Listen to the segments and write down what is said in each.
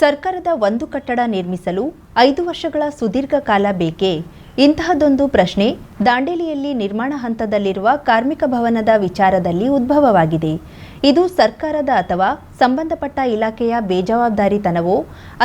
ಸರ್ಕಾರದ ಒಂದು ಕಟ್ಟಡ ನಿರ್ಮಿಸಲು ಐದು ವರ್ಷಗಳ ಸುದೀರ್ಘ ಕಾಲ ಬೇಕೇ? ಇಂತಹದೊಂದು ಪ್ರಶ್ನೆ ದಾಂಡೇಲಿಯಲ್ಲಿ ನಿರ್ಮಾಣ ಹಂತದಲ್ಲಿರುವ ಕಾರ್ಮಿಕ ಭವನದ ವಿಚಾರದಲ್ಲಿ ಉದ್ಭವವಾಗಿದೆ. ಇದು ಸರ್ಕಾರದ ಅಥವಾ ಸಂಬಂಧಪಟ್ಟ ಇಲಾಖೆಯ ಬೇಜವಾಬ್ದಾರಿತನವೋ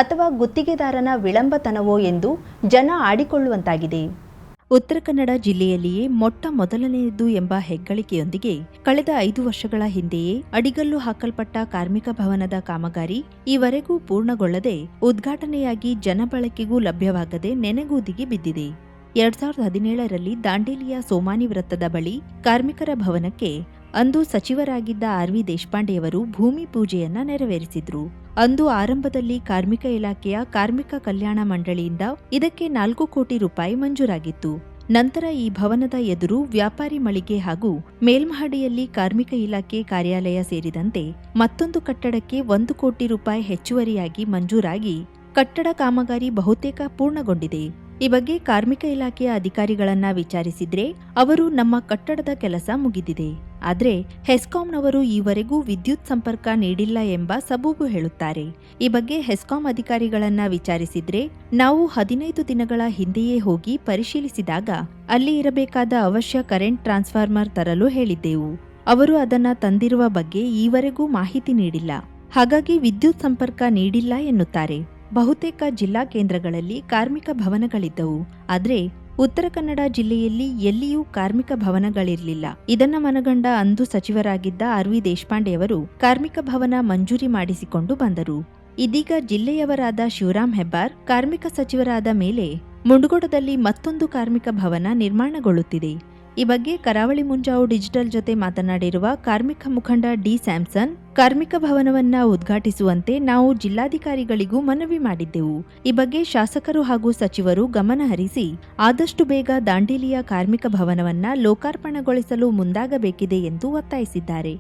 ಅಥವಾ ಗುತ್ತಿಗೆದಾರನ ವಿಳಂಬತನವೋ ಎಂದು ಜನ ಆಡಿಕೊಳ್ಳುವಂತಾಗಿದೆ. ಉತ್ತರ ಕನ್ನಡ ಜಿಲ್ಲೆಯಲ್ಲಿಯೇ ಮೊಟ್ಟ ಮೊದಲನೆಯದು ಎಂಬ ಹೆಗ್ಗಳಿಕೆಯೊಂದಿಗೆ ಕಳೆದ ಐದು ವರ್ಷಗಳ ಹಿಂದೆಯೇ ಅಡಿಗಲ್ಲು ಹಾಕಲ್ಪಟ್ಟ ಕಾರ್ಮಿಕ ಭವನದ ಕಾಮಗಾರಿ ಈವರೆಗೂ ಪೂರ್ಣಗೊಳ್ಳದೆ ಉದ್ಘಾಟನೆಯಾಗಿ ಜನಬಳಕೆಗೂ ಲಭ್ಯವಾಗದೆ ನೆನೆಗೂದಿಗೆ ಬಿದ್ದಿದೆ. ಎರಡ್ ಸಾವಿರದ ಹದಿನೇಳರಲ್ಲಿ ದಾಂಡೇಲಿಯ ಸೋಮಾನಿ ವೃತ್ತದ ಬಳಿ ಕಾರ್ಮಿಕರ ಭವನಕ್ಕೆ ಅಂದು ಸಚಿವರಾಗಿದ್ದ ಆರ್ ವಿ ದೇಶಪಾಂಡೆಯವರು ಭೂಮಿ ಪೂಜೆಯನ್ನ ನೆರವೇರಿಸಿದ್ರು. ಅಂದು ಆರಂಭದಲ್ಲಿ ಕಾರ್ಮಿಕ ಇಲಾಖೆಯ ಕಾರ್ಮಿಕ ಕಲ್ಯಾಣ ಮಂಡಳಿಯಿಂದ ಇದಕ್ಕೆ ನಾಲ್ಕು ಕೋಟಿ ರೂಪಾಯಿ ಮಂಜೂರಾಗಿತ್ತು. ನಂತರ ಈ ಭವನದ ಎದುರು ವ್ಯಾಪಾರಿ ಮಳಿಗೆ ಹಾಗೂ ಮೇಲ್ಮಹಡಿಯಲ್ಲಿ ಕಾರ್ಮಿಕ ಇಲಾಖೆ ಕಾರ್ಯಾಲಯ ಸೇರಿದಂತೆ ಮತ್ತೊಂದು ಕಟ್ಟಡಕ್ಕೆ ಒಂದು ಕೋಟಿ ರೂಪಾಯಿ ಹೆಚ್ಚುವರಿಯಾಗಿ ಮಂಜೂರಾಗಿ ಕಟ್ಟಡ ಕಾಮಗಾರಿ ಬಹುತೇಕ ಪೂರ್ಣಗೊಂಡಿದೆ. ಈ ಬಗ್ಗೆ ಕಾರ್ಮಿಕ ಇಲಾಖೆಯ ಅಧಿಕಾರಿಗಳನ್ನ ವಿಚಾರಿಸಿದ್ರೆ ಅವರು ನಮ್ಮ ಕಟ್ಟಡದ ಕೆಲಸ ಮುಗಿದಿದೆ. ಆದ್ರೆ ಹೆಸ್ಕಾಂನವರು ಈವರೆಗೂ ವಿದ್ಯುತ್ ಸಂಪರ್ಕ ನೀಡಿಲ್ಲ ಎಂಬ ಸಬೂಬು ಹೇಳುತ್ತಾರೆ. ಈ ಬಗ್ಗೆ ಹೆಸ್ಕಾಂ ಅಧಿಕಾರಿಗಳನ್ನ ವಿಚಾರಿಸಿದ್ರೆ, ನಾವು ಹದಿನೈದು ದಿನಗಳ ಹಿಂದೆಯೇ ಹೋಗಿ ಪರಿಶೀಲಿಸಿದಾಗ ಅಲ್ಲಿ ಇರಬೇಕಾದ ಅವಶ್ಯ ಕರೆಂಟ್ ಟ್ರಾನ್ಸ್ಫಾರ್ಮರ್ ತರಲು ಹೇಳಿದ್ದೆವು. ಅವರು ಅದನ್ನ ತಂದಿರುವ ಬಗ್ಗೆ ಈವರೆಗೂ ಮಾಹಿತಿ ನೀಡಿಲ್ಲ. ಹಾಗಾಗಿ ವಿದ್ಯುತ್ ಸಂಪರ್ಕ ನೀಡಿಲ್ಲ ಎನ್ನುತ್ತಾರೆ. ಬಹುತೇಕ ಜಿಲ್ಲಾ ಕೇಂದ್ರಗಳಲ್ಲಿ ಕಾರ್ಮಿಕ ಭವನಗಳಿದ್ದವು. ಆದ್ರೆ ಉತ್ತರ ಕನ್ನಡ ಜಿಲ್ಲೆಯಲ್ಲಿ ಎಲ್ಲಿಯೂ ಕಾರ್ಮಿಕ ಭವನಗಳಿರಲಿಲ್ಲ. ಇದನ್ನ ಮನಗಂಡ ಅಂದು ಸಚಿವರಾಗಿದ್ದ ಆರ್ ವಿ ದೇಶಪಾಂಡೆಯವರು ಕಾರ್ಮಿಕ ಭವನ ಮಂಜೂರಿ ಮಾಡಿಸಿಕೊಂಡು ಬಂದರು. ಇದೀಗ ಜಿಲ್ಲೆಯವರಾದ ಶಿವರಾಮ್ ಹೆಬ್ಬಾರ್, ಕಾರ್ಮಿಕ ಸಚಿವರಾದ ಮೇಲೆ ಮುಂಡಗೋಡದಲ್ಲಿ ಮತ್ತೊಂದು ಕಾರ್ಮಿಕ ಭವನ ನಿರ್ಮಾಣಗೊಳ್ಳುತ್ತಿದೆ. ಈ ಬಗ್ಗೆ ಕರಾವಳಿ ಮುಂಜಾವು ಡಿಜಿಟಲ್ ಜೊತೆ ಮಾತನಾಡಿರುವ ಕಾರ್ಮಿಕ ಮುಖಂಡ ಡಿ ಸ್ಯಾಮ್ಸನ್, ಕಾರ್ಮಿಕ ಭವನವನ್ನ ಉದ್ಘಾಟಿಸುವಂತೆ ನಾವು ಜಿಲ್ಲಾಧಿಕಾರಿಗಳಿಗೂ ಮನವಿ ಮಾಡಿದ್ದೆವು. ಈ ಬಗ್ಗೆ ಶಾಸಕರು ಹಾಗೂ ಸಚಿವರು ಗಮನ ಹರಿಸಿ, ಆದಷ್ಟು ಬೇಗ ದಾಂಡೇಲಿಯ ಕಾರ್ಮಿಕ ಭವನವನ್ನ ಲೋಕಾರ್ಪಣೆಗೊಳಿಸಲು ಮುಂದಾಗಬೇಕಿದೆ ಎಂದು ಒತ್ತಾಯಿಸಿದ್ದಾರೆ.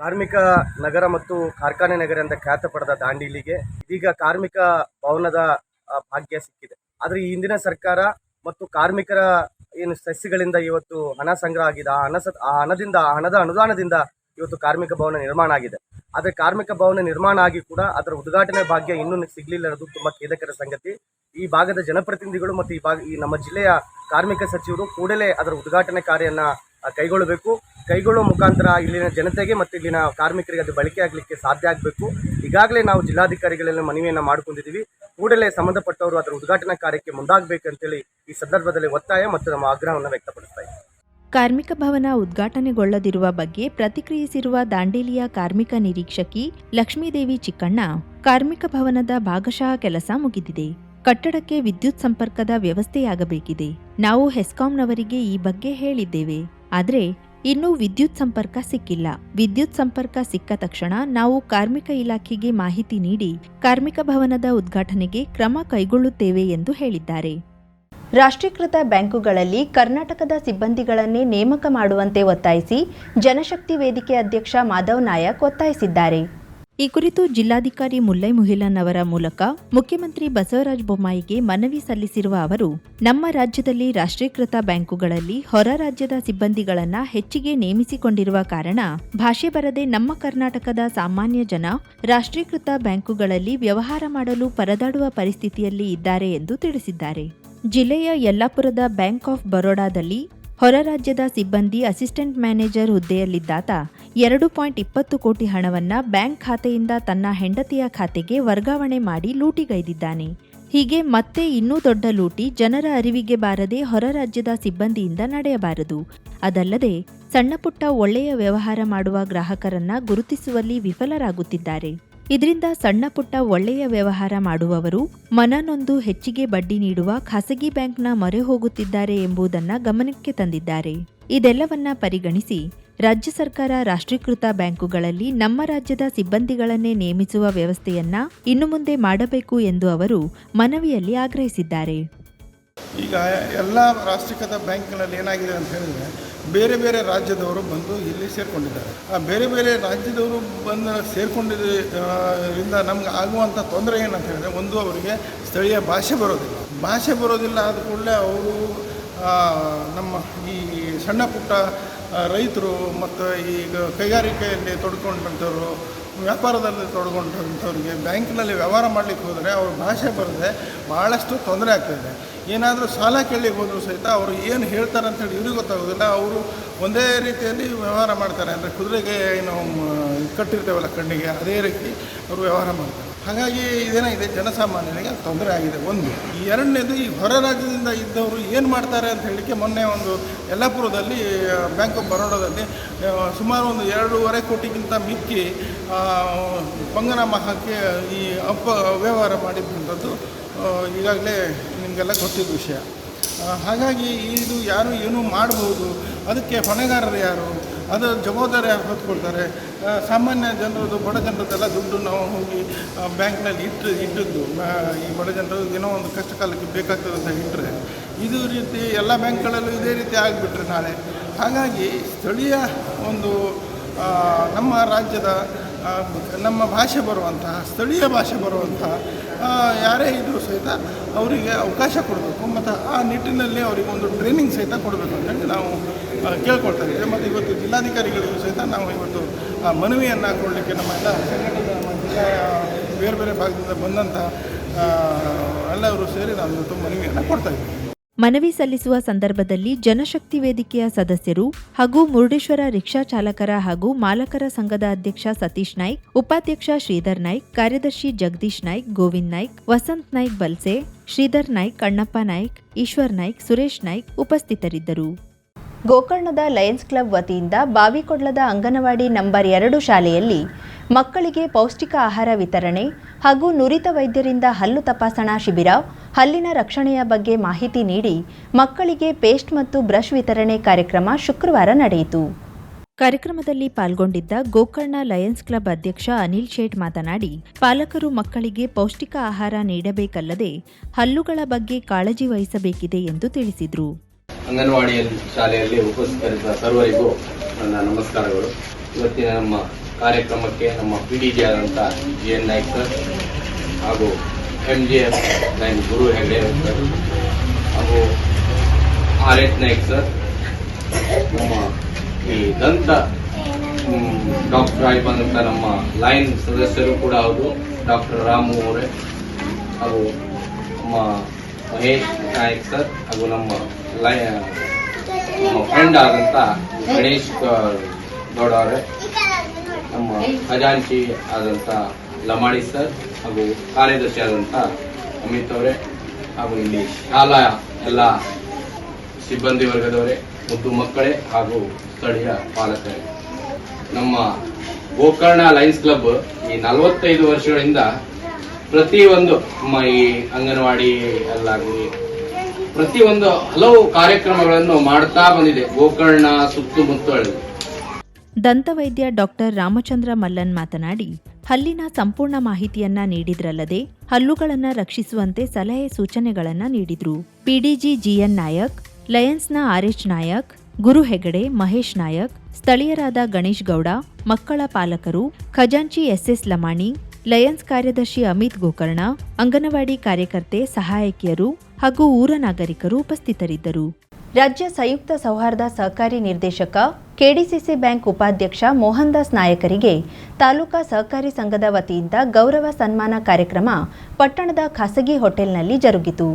ಕಾರ್ಮಿಕ ನಗರ ಮತ್ತು ಕಾರ್ಖಾನೆ ನಗರ ಎಂದ ಖ್ಯಾತ ಪಡೆದ ದಾಂಡೇಲಿಗೆ ಇದೀಗ ಕಾರ್ಮಿಕ ಭವನದ ಭಾಗ್ಯ ಸಿಕ್ಕಿದೆ. ಆದರೆ ಈ ಹಿಂದಿನ ಸರ್ಕಾರ ಮತ್ತು ಕಾರ್ಮಿಕರ ಏನು ಸಸ್ಯಗಳಿಂದ ಇವತ್ತು ಹಣ ಸಂಗ್ರಹ ಆಗಿದೆ. ಆ ಹಣ ಆ ಹಣದಿಂದ, ಆ ಹಣದ ಅನುದಾನದಿಂದ ಇವತ್ತು ಕಾರ್ಮಿಕ ಭವನ ನಿರ್ಮಾಣ ಆಗಿದೆ. ಆದರೆ ಕಾರ್ಮಿಕ ಭವನ ನಿರ್ಮಾಣ ಆಗಿ ಕೂಡ ಅದರ ಉದ್ಘಾಟನೆ ಭಾಗ್ಯ ಇನ್ನೂ ಸಿಗಲಿಲ್ಲ ಅನ್ನೋದು ತುಂಬಾ ಖೇದಕರ ಸಂಗತಿ. ಈ ಭಾಗದ ಜನಪ್ರತಿನಿಧಿಗಳು ಮತ್ತು ಈ ಭಾಗ ಈ ನಮ್ಮ ಜಿಲ್ಲೆಯ ಕಾರ್ಮಿಕ ಸಚಿವರು ಕೂಡಲೇ ಅದರ ಉದ್ಘಾಟನೆ ಕಾರ್ಯನ ಕೈಗೊಳ್ಳಬೇಕು. ಕೈಗೊಳ್ಳುವ ಮುಖಾಂತರ ಇಲ್ಲಿನ ಜನತೆಗೆ ಮತ್ತು ಇಲ್ಲಿನ ಕಾರ್ಮಿಕರಿಗೆ ಅದು ಬಳಕೆ ಆಗಲಿಕ್ಕೆ ಸಾಧ್ಯ ಆಗಬೇಕು. ಈಗಾಗಲೇ ನಾವು ಜಿಲ್ಲಾಧಿಕಾರಿಗಳೆಲ್ಲ ಮನವಿಯನ್ನು ಮಾಡ್ಕೊಂಡಿದ್ದೀವಿ. ಕೂಡಲೇ ಸಂಬಂಧಪಟ್ಟವರು ಅದರ ಉದ್ಘಾಟನಾ ಕಾರ್ಯಕ್ಕೆ ಮುಂದಾಗಬೇಕಂತೇಳಿ ಈ ಸಂದರ್ಭದಲ್ಲಿ ಒತ್ತಾಯ ಮತ್ತು ನಮ್ಮ ಆಗ್ರಹವನ್ನು ವ್ಯಕ್ತಪಡಿಸ್ತಾ ಕಾರ್ಮಿಕ ಭವನ ಉದ್ಘಾಟನೆಗೊಳ್ಳದಿರುವ ಬಗ್ಗೆ ಪ್ರತಿಕ್ರಿಯಿಸಿರುವ ದಾಂಡೇಲಿಯ ಕಾರ್ಮಿಕ ನಿರೀಕ್ಷಕಿ ಲಕ್ಷ್ಮೀದೇವಿ ಚಿಕ್ಕಣ್ಣ, ಕಾರ್ಮಿಕ ಭವನದ ಭಾಗಶಃ ಕೆಲಸ ಮುಗಿದಿದೆ. ಕಟ್ಟಡಕ್ಕೆ ವಿದ್ಯುತ್ ಸಂಪರ್ಕದ ವ್ಯವಸ್ಥೆಯಾಗಬೇಕಿದೆ. ನಾವು ಹೆಸ್ಕಾಂನವರಿಗೆ ಈ ಬಗ್ಗೆ ಹೇಳಿದ್ದೇವೆ. ಆದ್ರೆ ಇನ್ನೂ ವಿದ್ಯುತ್ ಸಂಪರ್ಕ ಸಿಕ್ಕಿಲ್ಲ. ವಿದ್ಯುತ್ ಸಂಪರ್ಕ ಸಿಕ್ಕ ತಕ್ಷಣ ನಾವು ಕಾರ್ಮಿಕ ಇಲಾಖೆಗೆ ಮಾಹಿತಿ ನೀಡಿ ಕಾರ್ಮಿಕ ಭವನದ ಉದ್ಘಾಟನೆಗೆ ಕ್ರಮ ಕೈಗೊಳ್ಳುತ್ತೇವೆ ಎಂದು ಹೇಳಿದ್ದಾರೆ. ರಾಷ್ಟ್ರೀಕೃತ ಬ್ಯಾಂಕುಗಳಲ್ಲಿ ಕರ್ನಾಟಕದ ಸಿಬ್ಬಂದಿಗಳನ್ನೇ ನೇಮಕ ಮಾಡುವಂತೆ ಒತ್ತಾಯಿಸಿ ಜನಶಕ್ತಿ ವೇದಿಕೆ ಅಧ್ಯಕ್ಷ ಮಾಧವ್ ನಾಯಕ್ ಒತ್ತಾಯಿಸಿದ್ದಾರೆ. ಈ ಕುರಿತು ಜಿಲ್ಲಾಧಿಕಾರಿ ಮುಲ್ಲೈ ಮುಹಿಲನ್ ಅವರ ಮೂಲಕ ಮುಖ್ಯಮಂತ್ರಿ ಬಸವರಾಜ ಬೊಮ್ಮಾಯಿಗೆ ಮನವಿ ಸಲ್ಲಿಸಿರುವ ಅವರು, ನಮ್ಮ ರಾಜ್ಯದಲ್ಲಿ ರಾಷ್ಟ್ರೀಕೃತ ಬ್ಯಾಂಕುಗಳಲ್ಲಿ ಹೊರ ರಾಜ್ಯದ ಸಿಬ್ಬಂದಿಗಳನ್ನ ಹೆಚ್ಚಿಗೆ ನೇಮಿಸಿಕೊಂಡಿರುವ ಕಾರಣ ಭಾಷೆ ಬರದೆ ನಮ್ಮ ಕರ್ನಾಟಕದ ಸಾಮಾನ್ಯ ಜನ ರಾಷ್ಟ್ರೀಕೃತ ಬ್ಯಾಂಕುಗಳಲ್ಲಿ ವ್ಯವಹಾರ ಮಾಡಲು ಪರದಾಡುವ ಪರಿಸ್ಥಿತಿಯಲ್ಲಿ ಇದ್ದಾರೆ ಎಂದು ತಿಳಿಸಿದ್ದಾರೆ. ಜಿಲ್ಲೆಯ ಯಲ್ಲಾಪುರದ ಬ್ಯಾಂಕ್ ಆಫ್ ಬರೋಡಾದಲ್ಲಿ ಹೊರ ರಾಜ್ಯದ ಸಿಬ್ಬಂದಿ ಅಸಿಸ್ಟೆಂಟ್ ಮ್ಯಾನೇಜರ್ ಹುದ್ದೆಯಲ್ಲಿದ್ದಾತ ಎರಡು ಪಾಯಿಂಟ್ ಇಪ್ಪತ್ತು ಕೋಟಿ ಹಣವನ್ನ ಬ್ಯಾಂಕ್ ಖಾತೆಯಿಂದ ತನ್ನ ಹೆಂಡತಿಯ ಖಾತೆಗೆ ವರ್ಗಾವಣೆ ಮಾಡಿ ಲೂಟಿಗೈದಿದ್ದಾನೆ. ಹೀಗೆ ಮತ್ತೆ ಇನ್ನೂ ದೊಡ್ಡ ಲೂಟಿ ಜನರ ಅರಿವಿಗೆ ಬಾರದೆ ಹೊರ ರಾಜ್ಯದ ಸಿಬ್ಬಂದಿಯಿಂದ ನಡೆಯಬಾರದು. ಅದಲ್ಲದೆ ಸಣ್ಣಪುಟ್ಟ ಒಳ್ಳೆಯ ವ್ಯವಹಾರ ಮಾಡುವ ಗ್ರಾಹಕರನ್ನ ಗುರುತಿಸುವಲ್ಲಿ ವಿಫಲರಾಗುತ್ತಿದ್ದಾರೆ. ಇದರಿಂದ ಸಣ್ಣಪುಟ್ಟ ಒಳ್ಳೆಯ ವ್ಯವಹಾರ ಮಾಡುವವರು ಮನನೊಂದು ಹೆಚ್ಚಿಗೆ ಬಡ್ಡಿ ನೀಡುವ ಖಾಸಗಿ ಬ್ಯಾಂಕ್ನ ಮೊರೆ ಹೋಗುತ್ತಿದ್ದಾರೆ ಎಂಬುದನ್ನ ಗಮನಕ್ಕೆ ತಂದಿದ್ದಾರೆ. ಇದೆಲ್ಲವನ್ನ ಪರಿಗಣಿಸಿ ರಾಜ್ಯ ಸರ್ಕಾರ ರಾಷ್ಟ್ರೀಕೃತ ಬ್ಯಾಂಕುಗಳಲ್ಲಿ ನಮ್ಮ ರಾಜ್ಯದ ಸಿಬ್ಬಂದಿಗಳನ್ನೇ ನೇಮಿಸುವ ವ್ಯವಸ್ಥೆಯನ್ನ ಇನ್ನು ಮುಂದೆ ಮಾಡಬೇಕು ಎಂದು ಅವರು ಮನವಿಯಲ್ಲಿ ಆಗ್ರಹಿಸಿದ್ದಾರೆ. ಈಗ ಎಲ್ಲ ರಾಷ್ಟ್ರೀಕೃತ ಬ್ಯಾಂಕ್ಗಳಲ್ಲಿ ಏನಾಗಿದೆ ಅಂತ ಹೇಳಿದರೆ ಬೇರೆ ಬೇರೆ ರಾಜ್ಯದವರು ಬಂದು ಇಲ್ಲಿ ಸೇರಿಕೊಂಡಿದ್ದಾರೆ. ಆ ಬೇರೆ ಬೇರೆ ರಾಜ್ಯದವರು ಬಂದು ಸೇರಿಕೊಂಡಿದ್ದರಿಂದ ನಮ್ಗೆ ಆಗುವಂಥ ತೊಂದರೆ ಏನಂತ ಹೇಳಿದ್ರೆ ಒಂದು ಅವರಿಗೆ ಸ್ಥಳೀಯ ಭಾಷೆ ಬರೋದಿಲ್ಲ. ಭಾಷೆ ಬರೋದಿಲ್ಲ ಆದ ಕೂಡಲೇ ಅವರು ನಮ್ಮ ಈ ಸಣ್ಣ ಪುಟ್ಟ ರೈತರು ಮತ್ತು ಈಗ ಕೈಗಾರಿಕೆಯಲ್ಲಿ ತೊಡ್ಕೊಂಡಂಥವ್ರು, ವ್ಯಾಪಾರದಲ್ಲಿ ತೊಡ್ಕೊಂಡಂಥವ್ರಿಗೆ ಬ್ಯಾಂಕಿನಲ್ಲಿ ವ್ಯವಹಾರ ಮಾಡಲಿಕ್ಕೆ ಹೋದರೆ ಅವ್ರ ಭಾಷೆ ಬರದೆ ಭಾಳಷ್ಟು ತೊಂದರೆ ಆಗ್ತಾಯಿದೆ ಏನಾದರೂ ಸಾಲ ಕೇಳಲಿಕ್ಕೆ ಹೋದರೂ ಸಹಿತ ಅವರು ಏನು ಹೇಳ್ತಾರೆ ಅಂತೇಳಿ ಇವ್ರಿಗೆ ಗೊತ್ತಾಗೋದಿಲ್ಲ. ಅವರು ಒಂದೇ ರೀತಿಯಲ್ಲಿ ವ್ಯವಹಾರ ಮಾಡ್ತಾರೆ. ಅಂದರೆ ಕುದುರೆಗೆ ಏನು ಕಟ್ಟಿರ್ತೇವಲ್ಲ ಕಣ್ಣಿಗೆ, ಅದೇ ರೀತಿ ಅವರು ವ್ಯವಹಾರ ಮಾಡ್ತಾರೆ. ಹಾಗಾಗಿ ಇದೇನಾಗಿದೆ, ಜನಸಾಮಾನ್ಯರಿಗೆ ತೊಂದರೆ ಆಗಿದೆ. ಒಂದು ಎರಡನೇದು, ಈ ಹೊರ ರಾಜ್ಯದಿಂದ ಇದ್ದವರು ಏನು ಮಾಡ್ತಾರೆ ಅಂತ ಹೇಳಲಿಕ್ಕೆ ಮೊನ್ನೆ ಒಂದು ಯಲ್ಲಾಪುರದಲ್ಲಿ ಬ್ಯಾಂಕ್ ಆಫ್ ಬರೋಡಾದಲ್ಲಿ ಸುಮಾರು ಒಂದು ಎರಡೂವರೆ ಕೋಟಿಗಿಂತ ಮಿಕ್ಕಿ ಪಂಗನಾಮ ಹಾಕಿ ಈ ಅಪ್ಪ ವ್ಯವಹಾರ ಮಾಡಿದ್ದಂಥದ್ದು ಈಗಾಗಲೇ ನಿಮಗೆಲ್ಲ ಗೊತ್ತಿದ್ದ ವಿಷಯ. ಹಾಗಾಗಿ ಇದು ಯಾರು ಏನೂ ಮಾಡ್ಬೋದು, ಅದಕ್ಕೆ ಹೊಣೆಗಾರರು ಯಾರು, ಅದು ಜವಾಬ್ದಾರಿ ಯಾರು ಹೊತ್ಕೊಳ್ತಾರೆ? ಸಾಮಾನ್ಯ ಜನರದ್ದು, ಬಡ ಜನರದ್ದೆಲ್ಲ ದುಡ್ಡು ನಾವು ಹೋಗಿ ಬ್ಯಾಂಕ್ನಲ್ಲಿ ಇಟ್ಟು, ಇಟ್ಟಿದ್ದು ಈ ಬಡ ಜನರು ಏನೋ ಒಂದು ಕಷ್ಟ ಕಾಲಕ್ಕೆ ಬೇಕಾಗ್ತದೆ ಅಂತ ಇಟ್ಟರೆ, ಇದು ರೀತಿ ಎಲ್ಲ ಬ್ಯಾಂಕ್ಗಳಲ್ಲೂ ಇದೇ ರೀತಿ ಆಗಿಬಿಟ್ರೆ ನಾಳೆ. ಹಾಗಾಗಿ ಸ್ಥಳೀಯ ಒಂದು ನಮ್ಮ ರಾಜ್ಯದ ನಮ್ಮ ಭಾಷೆ ಬರುವಂತಹ, ಸ್ಥಳೀಯ ಭಾಷೆ ಬರುವಂತಹ ಯಾರೇ ಇದ್ದರೂ ಸಹಿತ ಅವರಿಗೆ ಅವಕಾಶ ಕೊಡಬೇಕು. ಮತ್ತು ಆ ನಿಟ್ಟಿನಲ್ಲಿ ಅವರಿಗೆ ಒಂದು ಟ್ರೈನಿಂಗ್ ಸಹಿತ ಕೊಡಬೇಕು ಅಂತೇಳಿ ನಾವು ಕೇಳ್ಕೊಳ್ತಾ ಇದ್ದೇವೆ. ಮತ್ತು ಇವತ್ತು ಜಿಲ್ಲಾಧಿಕಾರಿಗಳಿಗೂ ಸಹಿತ ನಾವು ಇವತ್ತು ಮನವಿಯನ್ನು ಕೊಡಲಿಕ್ಕೆ ನಮ್ಮ ಎಲ್ಲ ಬೇರೆ ಬೇರೆ ಭಾಗದಿಂದ ಬಂದಂಥ ಎಲ್ಲರೂ ಸೇರಿ ನಾವು ಇವತ್ತು ಮನವಿಯನ್ನು ಕೊಡ್ತಾ ಇದ್ದೀವಿ. ಮನವಿ ಸಲ್ಲಿಸುವ ಸಂದರ್ಭದಲ್ಲಿ ಜನಶಕ್ತಿ ವೇದಿಕೆಯ ಸದಸ್ಯರು ಹಾಗೂ ಮುರುಡೇಶ್ವರ ರಿಕ್ಷಾ ಚಾಲಕರ ಹಾಗೂ ಮಾಲಕರ ಸಂಘದ ಅಧ್ಯಕ್ಷ ಸತೀಶ್ ನಾಯ್ಕ್, ಉಪಾಧ್ಯಕ್ಷ ಶ್ರೀಧರ್ ನಾಯ್ಕ್, ಕಾರ್ಯದರ್ಶಿ ಜಗದೀಶ್ ನಾಯ್ಕ್, ಗೋವಿಂದ್ ನಾಯ್ಕ್, ವಸಂತ್ ನಾಯ್ಕ್ ಬಲ್ಸೆ, ಶ್ರೀಧರ್ ನಾಯ್ಕ್, ಕಣ್ಣಪ್ಪ ನಾಯ್ಕ್, ಈಶ್ವರ್ ನಾಯ್ಕ್, ಸುರೇಶ್ ನಾಯ್ಕ್ ಉಪಸ್ಥಿತರಿದ್ದರು. ಗೋಕರ್ಣದ ಲಯನ್ಸ್ ಕ್ಲಬ್ ವತಿಯಿಂದ ಬಾವಿಕೊಡ್ಲದ ಅಂಗನವಾಡಿ ನಂಬರ್ ಎರಡು ಶಾಲೆಯಲ್ಲಿ ಮಕ್ಕಳಿಗೆ ಪೌಷ್ಟಿಕ ಆಹಾರ ವಿತರಣೆ ಹಾಗೂ ನುರಿತ ವೈದ್ಯರಿಂದ ಹಲ್ಲು ತಪಾಸಣಾ ಶಿಬಿರ ಹಲ್ಲಿನ ರಕ್ಷಣೆಯ ಬಗ್ಗೆ ಮಾಹಿತಿ ನೀಡಿ ಮಕ್ಕಳಿಗೆ ಪೇಸ್ಟ್ ಮತ್ತು ಬ್ರಷ್ ವಿತರಣೆ ಕಾರ್ಯಕ್ರಮ ಶುಕ್ರವಾರ ನಡೆಯಿತು. ಕಾರ್ಯಕ್ರಮದಲ್ಲಿ ಪಾಲ್ಗೊಂಡಿದ್ದ ಗೋಕರ್ಣ ಲಯನ್ಸ್ ಕ್ಲಬ್ ಅಧ್ಯಕ್ಷ ಅನಿಲ್ ಶೇಟ್ ಮಾತನಾಡಿ ಪಾಲಕರು ಮಕ್ಕಳಿಗೆ ಪೌಷ್ಟಿಕ ಆಹಾರ ನೀಡಬೇಕಲ್ಲದೆ ಹಲ್ಲುಗಳ ಬಗ್ಗೆ ಕಾಳಜಿ ವಹಿಸಬೇಕಿದೆ ಎಂದು ತಿಳಿಸಿದರು. ಅಂಗನವಾಡಿಯಲ್ಲಿ ಶಾಲೆಯಲ್ಲಿ ಉಪಸ್ಥಿತರಿದ್ದ ಸರ್ವರಿಗೂ ನನ್ನ ನಮಸ್ಕಾರಗಳು. ಇವತ್ತಿನ ನಮ್ಮ ಕಾರ್ಯಕ್ರಮಕ್ಕೆ ನಮ್ಮ ಪಿ ಡಿ ಜಿ ಆದಂಥ ಜಿ ಎನ್ ನಾಯ್ಕ್ ಸರ್ ಹಾಗೂ M G F nine Guru Hegde sir ಹಾಗೂ ಆರ್ ಎಚ್ ನಾಯ್ಕ್ ಸರ್ ನಮ್ಮ ಈ ದಂತ ಡಾಕ್ಟರ್ ಆಗಿ ಬಂದಂಥ ನಮ್ಮ ಲೈನ್ ಸದಸ್ಯರು ಕೂಡ ಅವರು ಡಾಕ್ಟರ್ ರಾಮು ಅವರೇ ಹಾಗೂ ನಮ್ಮ ಮಹೇಶ್ ನಾಯಕ್ ಸರ್ ಹಾಗೂ ನಮ್ಮ ಲೈ ನಮ್ಮ ಫ್ರೆಂಡ್ ಆದಂಥ ಗಣೇಶ್ ಗೌಡ ಅವರೇ. ನಮ್ಮ ಖಜಾಂಚಿ ಆದಂಥ ಲಮಾಡಿ ಸರ್ ಹಾಗೂ ಕಾರ್ಯದರ್ಶಿ ಆದಂಥ ಅಮಿತ್ ಅವರೇ ಹಾಗೂ ಇಲ್ಲಿ ಶಾಲಾ ಎಲ್ಲ ಸಿಬ್ಬಂದಿ ವರ್ಗದವರೇ ಮತ್ತು ಮಕ್ಕಳೇ ಹಾಗೂ ಸ್ಥಳೀಯ ಪಾಲಕರೇ. ನಮ್ಮ ಗೋಕರ್ಣ ಲಯನ್ಸ್ ಕ್ಲಬ್ ಈ ನಲವತ್ತೈದು ವರ್ಷಗಳಿಂದ ಪ್ರತಿಯೊಂದು ನಮ್ಮ ಈ ಅಂಗನವಾಡಿ ಅಲ್ಲಾಗಲಿ ಪ್ರತಿಯೊಂದು ಹಲವು ಕಾರ್ಯಕ್ರಮಗಳನ್ನು ಮಾಡ್ತಾ ಬಂದಿದೆ ಗೋಕರ್ಣ ಸುತ್ತಮುತ್ತಲು ದಂತವೈದ್ಯ ಡಾಕ್ಟರ್ ರಾಮಚಂದ್ರ ಮಲ್ಲನ್ ಮಾತನಾಡಿ, ಹಲ್ಲಿನ ಸಂಪೂರ್ಣ ಮಾಹಿತಿಯನ್ನ ನೀಡಿದ್ರಲ್ಲದೆ, ಹಲ್ಲುಗಳನ್ನ ರಕ್ಷಿಸುವಂತೆ ಸಲಹೆ ಸೂಚನೆಗಳನ್ನ ನೀಡಿದ್ರು. ಪಿಡಿಜಿ ಜಿಎನ್ ನಾಯಕ್, ಲಯನ್ಸ್ನ ಆರ್ಎಚ್ ನಾಯಕ್, ಗುರು ಹೆಗಡೆ ಮಹೇಶ್ ನಾಯಕ್, ಸ್ಥಳೀಯರಾದ ಗಣೇಶ್ ಗೌಡ, ಮಕ್ಕಳ ಪಾಲಕರು, ಖಜಾಂಚಿ ಎಸ್ಎಸ್ ಲಮಾಣಿ, ಲಯನ್ಸ್ ಕಾರ್ಯದರ್ಶಿ ಅಮಿತ್ ಗೋಕರ್ಣ, ಅಂಗನವಾಡಿ ಕಾರ್ಯಕರ್ತೆ ಸಹಾಯಕಿಯರು ಹಾಗೂ ಊರ ನಾಗರಿಕರು ಉಪಸ್ಥಿತರಿದ್ದರು. ರಾಜ್ಯ ಸಂಯುಕ್ತ ಸೌಹಾರ್ದ ಸಹಕಾರಿ ನಿರ್ದೇಶಕ, ಕೆಡಿಸಿಸಿ ಬ್ಯಾಂಕ್ ಉಪಾಧ್ಯಕ್ಷ ಮೋಹನ್ ದಾಸ್ ನಾಯಕರಿಗೆ ತಾಲೂಕಾ ಸಹಕಾರಿ ಸಂಘದ ವತಿಯಿಂದ ಗೌರವ ಸನ್ಮಾನ ಕಾರ್ಯಕ್ರಮ ಪಟ್ಟಣದ ಖಾಸಗಿ ಹೋಟೆಲ್ನಲ್ಲಿ ಜರುಗಿತು.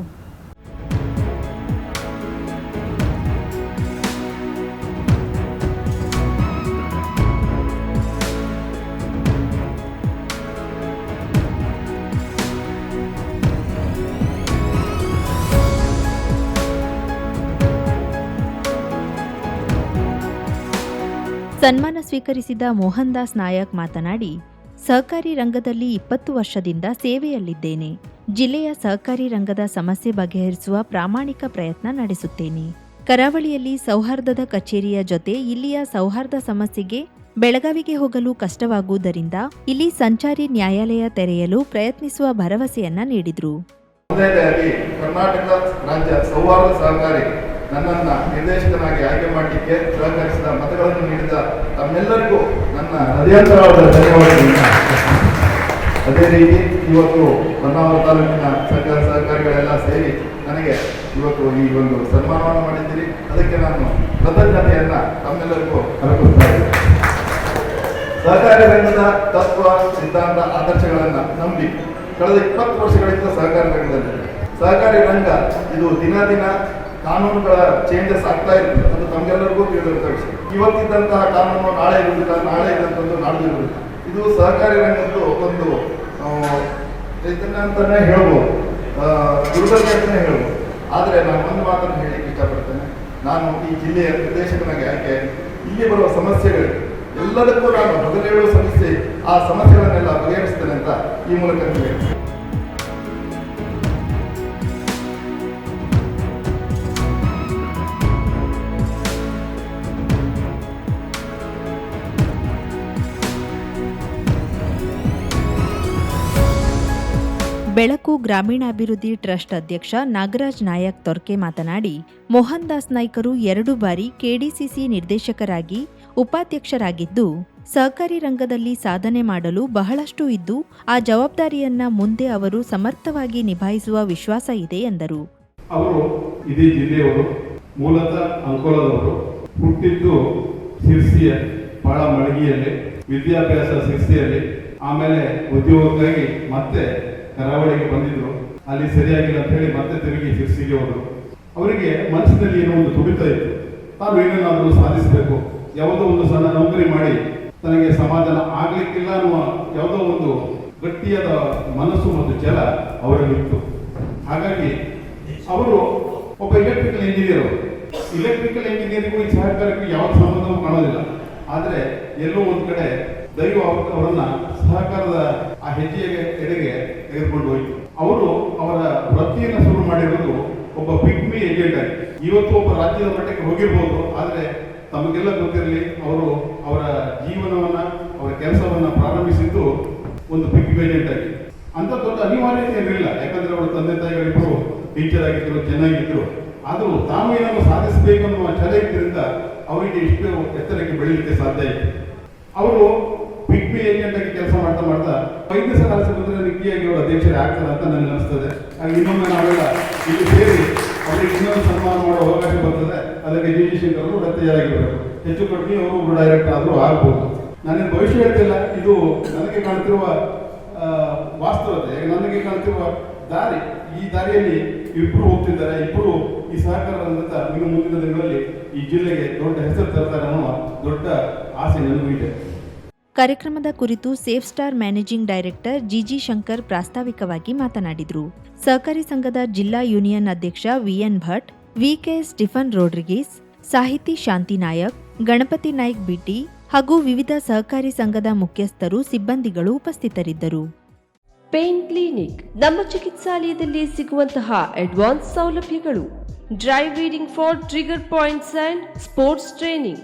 ಸನ್ಮಾನ ಸ್ವೀಕರಿಸಿದ ಮೋಹನ್ ದಾಸ್ ನಾಯಕ್ ಮಾತನಾಡಿ, ಸಹಕಾರಿ ರಂಗದಲ್ಲಿ ಇಪ್ಪತ್ತು ವರ್ಷದಿಂದ ಸೇವೆಯಲ್ಲಿದ್ದೇನೆ. ಜಿಲ್ಲೆಯ ಸಹಕಾರಿ ರಂಗದ ಸಮಸ್ಯೆ ಬಗೆಹರಿಸುವ ಪ್ರಾಮಾಣಿಕ ಪ್ರಯತ್ನ ನಡೆಸುತ್ತೇನೆ. ಕರಾವಳಿಯಲ್ಲಿ ಸೌಹಾರ್ದದ ಕಚೇರಿಯ ಜೊತೆ ಇಲ್ಲಿಯ ಸೌಹಾರ್ದ ಸಮಸ್ಯೆಗೆ ಬೆಳಗಾವಿಗೆ ಹೋಗಲು ಕಷ್ಟವಾಗುವುದರಿಂದ ಇಲ್ಲಿ ಸಂಚಾರಿ ನ್ಯಾಯಾಲಯ ತೆರೆಯಲು ಪ್ರಯತ್ನಿಸುವ ಭರವಸೆಯನ್ನ ನೀಡಿದ್ರು. ಕರ್ನಾಟಕ ರಾಜ್ಯ ಸೌಹಾರ್ದ ಸಹಕಾರಿ ನನ್ನನ್ನ ನಿರ್ದೇಶಕನಾಗಿ ಆಯ್ಕೆ ಮಾಡಲಿಕ್ಕೆ ಸಹಕರಿಸಿದ ಮತಗಳನ್ನು ನೀಡಿದ ತಮ್ಮೆಲ್ಲರಿಗೂ ನನ್ನ ಹೃದಯಾಂತರವಾದ ಧನ್ಯವಾದಗಳನ್ನು ಅದೇ ರೀತಿ ಇವತ್ತು ಹೊನ್ನಾವರ ತಾಲೂಕಿನ ಸರ್ಕಾರ ಸಹಕಾರಿಗಳೆಲ್ಲ ಸೇರಿ ನನಗೆ ಇವತ್ತು ಈ ಒಂದು ಸನ್ಮಾನವನ್ನು ಮಾಡಿದ್ದೀರಿ. ಅದಕ್ಕೆ ನಾನು ಕೃತಜ್ಞತೆಯನ್ನ ತಮ್ಮೆಲ್ಲರಿಗೂ ಅರ್ಪಿಸ್ತಾ ಸಹಕಾರಿ ರಂಗದ ತತ್ವ, ಸಿದ್ಧಾಂತ, ಆದರ್ಶಗಳನ್ನು ನಂಬಿ ಕಳೆದ ಇಪ್ಪತ್ತು ವರ್ಷಗಳಿಂದ ಸಹಕಾರ ರಂಗದಲ್ಲಿ ಸಹಕಾರಿ ರಂಗ ಇದು ದಿನ ದಿನ ಕಾನೂನುಗಳ ಚೇಂಜಸ್ ಆಗ್ತಾ ಇರುತ್ತೆ. ಅದು ತಮಗೆಲ್ಲರಿಗೂ ತಿಳಿದಿರುತ್ತೆ ಇವತ್ತಿದ್ದಂತಹ ಕಾನೂನು ನಾಳೆ ಇರುವುದಿಲ್ಲ, ನಾಳೆ ಇದ್ದಂಥದ್ದು ನಾಳೆ ಇರುವುದಿಲ್ಲ. ಇದು ಸಹಕಾರಿ ರಂಗದ್ದು ಒಂದು ಇದನ್ನ ಅಂತಾನೆ ಹೇಳ್ಬೋದು. ದುರ್ಬಲತೆ ಅಂತಾನೆ ಹೇಳ್ಬೋದು. ಆದರೆ ನಾನು ಒಂದು ಮಾತನ್ನು ಹೇಳಲಿಕ್ಕೆ ಇಷ್ಟಪಡ್ತೇನೆ. ನಾನು ಈ ಜಿಲ್ಲೆಯ ನಿರ್ದೇಶಕನಾಗಿ ಆಯ್ಕೆ ಇಲ್ಲಿ ಬರುವ ಸಮಸ್ಯೆಗಳು, ಎಲ್ಲದಕ್ಕೂ ನಾನು ಬಗೆಹೇಳುವ ಸಮಸ್ಯೆ, ಆ ಸಮಸ್ಯೆಗಳನ್ನೆಲ್ಲ ಬಗೆಹರಿಸ್ತೇನೆ ಅಂತ ಈ ಮೂಲಕ ಹೇಳ್ತೇನೆ. ಬೆಳಕು ಗ್ರಾಮೀಣಾಭಿವೃದ್ಧಿ ಟ್ರಸ್ಟ್ ಅಧ್ಯಕ್ಷ ನಾಗರಾಜ್ ನಾಯಕ್ ತೊರ್ಕೆ ಮಾತನಾಡಿ ಮೋಹನ್ ದಾಸ್ ನಾಯ್ಕರು ಎರಡು ಬಾರಿ ಕೆಡಿಸಿಸಿ ನಿರ್ದೇಶಕರಾಗಿ ಉಪಾಧ್ಯಕ್ಷರಾಗಿದ್ದು, ಸಹಕಾರಿ ರಂಗದಲ್ಲಿ ಸಾಧನೆ ಮಾಡಲು ಬಹಳಷ್ಟು ಇದ್ದು, ಆ ಜವಾಬ್ದಾರಿಯನ್ನ ಮುಂದೆ ಅವರು ಸಮರ್ಥವಾಗಿ ನಿಭಾಯಿಸುವ ವಿಶ್ವಾಸ ಇದೆ ಎಂದರು. ಅವರು ಇದೇ ಜಿಲ್ಲೆಯವರು, ಮೂಲತಃ ಅಂಕೋಲದವರು, ಹುಟ್ಟಿದ್ದು ಶಿರ್ಸಿಯ, ಬಹಳ ವಿದ್ಯಾಭ್ಯಾಸ ಶಿರ್ಸಿಯಲ್ಲಿ, ಆಮೇಲೆ ಉದ್ಯೋಗಕ್ಕಾಗಿ ಮತ್ತೆ ಕರಾವಳಿಗೆ ಬಂದಿದ್ರು. ಅಲ್ಲಿ ಸರಿಯಾಗಿಲ್ಲ ಅಂತ ಹೇಳಿ ಮತ್ತೆ ತಿರುಗಿ ಸಿರ್ಸಿಗೆ ಹೋದರು. ಅವರಿಗೆ ಮನಸ್ಸಿನಲ್ಲಿ ಏನೋ ಒಂದು ತುಡಿತ ಇತ್ತು. ತಾವು ಏನನ್ನಾದರೂ ಸಾಧಿಸಬೇಕು. ಯಾವುದೋ ಒಂದು ಸಣ್ಣ ನೌಕರಿ ಮಾಡಿ ತನಗೆ ಸಮಾಧಾನ ಆಗ್ಲಿಕ್ಕಿಲ್ಲ ಅನ್ನುವ ಯಾವುದೋ ಒಂದು ಗಟ್ಟಿಯಾದ ಮನಸ್ಸು ಮತ್ತು ಜಲ ಅವರಲ್ಲಿತ್ತು. ಹಾಗಾಗಿ ಅವರು ಒಬ್ಬ ಎಲೆಕ್ಟ್ರಿಕಲ್ ಇಂಜಿನಿಯರ್ ಇಲೆಕ್ಟ್ರಿಕಲ್ ಇಂಜಿನಿಯರಿಗೂ ಈ ಸಹಕಾರಕ್ಕೆ ಯಾವ ಸಂಬಂಧವೂ ಕಾಣೋದಿಲ್ಲ. ಆದರೆ ಎಲ್ಲೋ ಒಂದು ಕಡೆ ದೈವ ಅವ್ರ- ಅವರನ್ನ ಸಹಕಾರದ ಆ ಹೆಜ್ಜೆಯ ಎಡೆಗೆ ತೆಗೆದುಕೊಂಡು ಹೋಯಿತು. ಅವರು ಅವರ ವೃತ್ತಿಯನ್ನು ಶುರು ಮಾಡಿರೋದು ಒಬ್ಬ ಪಿಗ್ಮಿ ಏಜೆಂಟ್ ಆಗಿ ಇವತ್ತು ಒಬ್ಬ ರಾಜ್ಯದ ಮಟ್ಟಕ್ಕೆ ಹೋಗಿರ್ಬೋದು. ಆದರೆ ತಮಗೆಲ್ಲ ಗೊತ್ತಿರಲಿ, ಅವರು ಅವರ ಜೀವನವನ್ನ, ಅವರ ಕೆಲಸವನ್ನ ಪ್ರಾರಂಭಿಸಿದ್ದು ಒಂದು ಪಿಗ್ಮಿ ಏಜೆಂಟ್ ಆಗಿ ಅಂತ ದೊಡ್ಡ ಅನಿವಾರ್ಯತೆ ಇರಲಿಲ್ಲ ಯಾಕಂದ್ರೆ ಅವರ ತಂದೆ ತಾಯಿಗಳಿಬ್ಬರು ಟೀಚರ್ ಆಗಿದ್ರು ಚೆನ್ನಾಗಿದ್ರು ಆದರೂ ತಾವು ಏನನ್ನು ಸಾಧಿಸಬೇಕು ಅನ್ನುವ ಛಲ ಇದ್ದರಿಂದ ಅವರಿಗೆ ಇಷ್ಟು ಎತ್ತರಕ್ಕೆ ಬೆಳೀಲಿಕ್ಕೆ ಸಾಧ್ಯ ಆಯಿತು. ಅವರು ಪಿಗ್ಮಿ ಏಜೆಂಟ್ ಆಗಿ ಕೆಲಸ ಮಾಡ್ತಾ ಮಾಡ್ತಾ ವೈದ್ಯ ಸಲಹೆ ಬಂದ್ರೆ ನಿಕ್ಕಿಯಾಗಿ ಅವರು ಅಧ್ಯಕ್ಷರೇ ಆಗ್ತಾರೆ ಅಂತ ನನಗೆ ಅನಿಸ್ತದೆ. ಹಾಗೆ ಇನ್ನೊಮ್ಮೆ ನಾವೆಲ್ಲ ಇಲ್ಲಿ ಸೇರಿ ಅವರಿಗೆ ಇನ್ನೊಂದು ಸನ್ಮಾನ ಮಾಡೋ ಅವಕಾಶ ಬರ್ತದೆ. ಅದಕ್ಕೆ ಜಿ ಜಿ ಶಂಕರ್ ಅವರು ಕೂಡ ತಯಾರಾಗಿರಬೇಕು ಹೆಚ್ಚು ಕಡಿಮೆ ಅವರು ಒಬ್ಬರು ಡೈರೆಕ್ಟರ್ ಆದರೂ ಆಗ್ಬೋದು. ನನಗೆ ಭವಿಷ್ಯ ಹೇಳ್ತಿಲ್ಲ. ಇದು ನನಗೆ ಕಾಣ್ತಿರುವ ವಾಸ್ತವತೆ. ನನಗೆ ಕಾಣ್ತಿರುವ ದಾರಿ. ಈ ದಾರಿಯಲ್ಲಿ ಇಬ್ಬರು ಹೋಗ್ತಿದ್ದಾರೆ. ಇಬ್ಬರು ಈ ಸಹಕಾರದಂತ ಇನ್ನು ಮುಂದಿನ ದಿನಗಳಲ್ಲಿ ಈ ಜಿಲ್ಲೆಗೆ ದೊಡ್ಡ ಹೆಸರು ತರ್ತಾರೆ ಅನ್ನೋ ದೊಡ್ಡ ಆಸೆ ನನಗೂ ಇದೆ. ಕಾರ್ಯಕ್ರಮದ ಕುರಿತು safe star managing director GG Shankar ಪ್ರಾಸ್ತಾವಿಕವಾಗಿ ಮಾತನಾಡಿದರು. ಸಹಕಾರಿ ಸಂಘದ ಜಿಲ್ಲಾ ಯೂನಿಯನ್ ಅಧ್ಯಕ್ಷ ವಿಎನ್ ಭಟ್, ವಿಕೆ ಸ್ಟಿಫನ್ ರೋಡ್ರಿಗಿಸ್, ಸಾಹಿತಿ ಶಾಂತಿ ನಾಯಕ್, ಗಣಪತಿ ನಾಯ್ಕ್ ಬಿಟಿ ಹಾಗೂ ವಿವಿಧ ಸಹಕಾರಿ ಸಂಘದ ಮುಖ್ಯಸ್ಥರು, ಸಿಬ್ಬಂದಿಗಳು ಉಪಸ್ಥಿತರಿದ್ದರು. ಪೇನ್ ಕ್ಲಿನಿಕ್ ನಮ್ಮ ಚಿಕಿತ್ಸಾಲಯದಲ್ಲಿ ಸಿಗುವಂತಹ ಅಡ್ವಾನ್ಸ್ ಸೌಲಭ್ಯಗಳು. Dry needling for trigger points and sports training.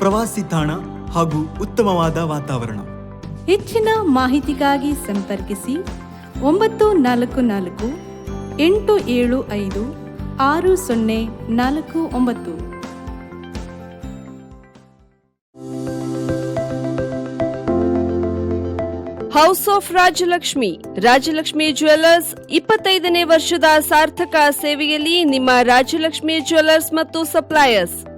ಪ್ರವಾಸಿ ತಾಣ ಹಾಗೂ ಉತ್ತಮವಾದ ವಾತಾವರಣ. ಹೆಚ್ಚಿನ ಮಾಹಿತಿಗಾಗಿ ಸಂಪರ್ಕಿಸಿ ಒಂಬತ್ತು ನಾಲ್ಕು ನಾಲ್ಕು ಎಂಟು ಏಳು ಐದು ಆರು ಸೊನ್ನೆ ನಾಲ್ಕು ಒಂಬತ್ತು. House of Rajalakshmi Rajalakshmi jewellers ಇಪ್ಪತ್ತೈದನೇ ವರ್ಷದ ಸಾರ್ಥಕ ಸೇವೆಯಲ್ಲಿ ನಿಮ್ಮ ರಾಜಲಕ್ಷ್ಮಿ ಜ್ಯುವೆಲ್ಲರ್ಸ್ ಮತ್ತು ಸಪ್ಲೈಯರ್ಸ್